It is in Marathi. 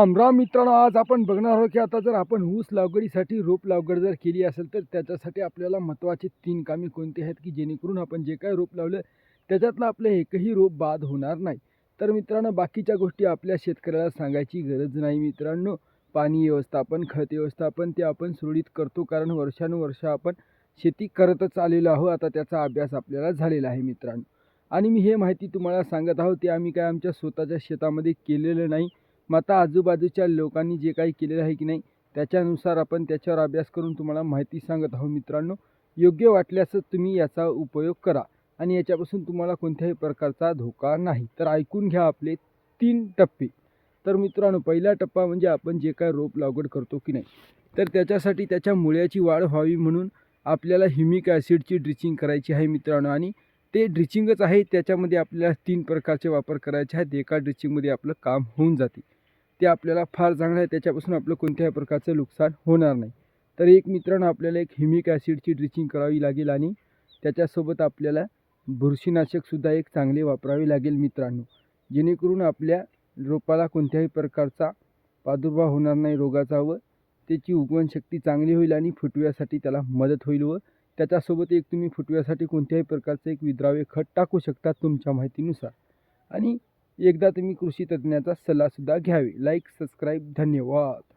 राम मित्रांनो आज आपण बघणार आहोत की आता जर आपण ऊस लागवडीसाठी रोप लागवड जर केली असेल तर त्याच्यासाठी आपल्याला महत्त्वाचे तीन कामे कोणती आहेत की जेणेकरून आपण जे काय रोप लावलं त्याच्यातलं आपलं एकही रोप बाद होणार नाही? तर मित्रांनो बाकीच्या गोष्टी आपल्या शेतकऱ्याला सांगायची गरज नाही मित्रांनो. पाणी व्यवस्थापन खत व्यवस्थापन ते आपण सुरळीत करतो कारण वर्षानुवर्ष आपण शेती करतच आलेलो आहोत. आता त्याचा अभ्यास आपल्याला झालेला आहे मित्रांनो. आणि मी हे माहिती तुम्हाला सांगत आहोत ते आम्ही काय आमच्या स्वतःच्या शेतामध्ये केलेलं नाही. मग आता आजूबाजूच्या लोकांनी जे काही केलेलं आहे की नाही त्याच्यानुसार आपण त्याच्यावर अभ्यास करून तुम्हाला माहिती सांगत आहोत मित्रांनो. योग्य वाटल्यास तुम्ही याचा उपयोग करा आणि याच्यापासून तुम्हाला कोणत्याही प्रकारचा धोका नाही. तर ऐकून घ्या आपले तीन टप्पे. तर मित्रांनो पहिला टप्पा म्हणजे आपण जे काय रोप लागवड करतो की नाही तर त्याच्यासाठी त्याच्या मुळ्याची वाढ व्हावी म्हणून आपल्याला ह्युमिक ॲसिडची ड्रिचिंग करायची आहे मित्रांनो. आणि ते ड्रिचिंगच आहे त्याच्यामध्ये आपल्याला तीन प्रकारचे वापर करायचे आहेत. एका ड्रिचिंगमध्ये आपलं काम होऊन जाते. ते आपल्याला फार चांगलं आहे त्याच्यापासून आपलं कोणत्याही प्रकारचं नुकसान होणार नाही. तर एक मित्रांनो आपल्याला एक हिमिक ॲसिडची ड्रिचिंग करावी लागेल आणि त्याच्यासोबत आपल्याला बुरशीनाशकसुद्धा एक चांगले वापरावे लागेल मित्रांनो. जेणेकरून आपल्या रोपाला कोणत्याही प्रकारचा प्रादुर्भाव होणार नाही रोगाचा व त्याची उगवणशक्ती चांगली होईल आणि फुटव्यासाठी त्याला मदत होईल व त्याच्यासोबत एक तुम्ही फुटव्यासाठी कोणत्याही प्रकारचं एक विद्राव्य खत टाकू शकता तुमच्या माहितीनुसार. आणि एकदा तुम्ही कृषी तज्ज्ञाचा सल्लासुद्धा घ्यावे. लाईक सबस्क्राईब धन्यवाद.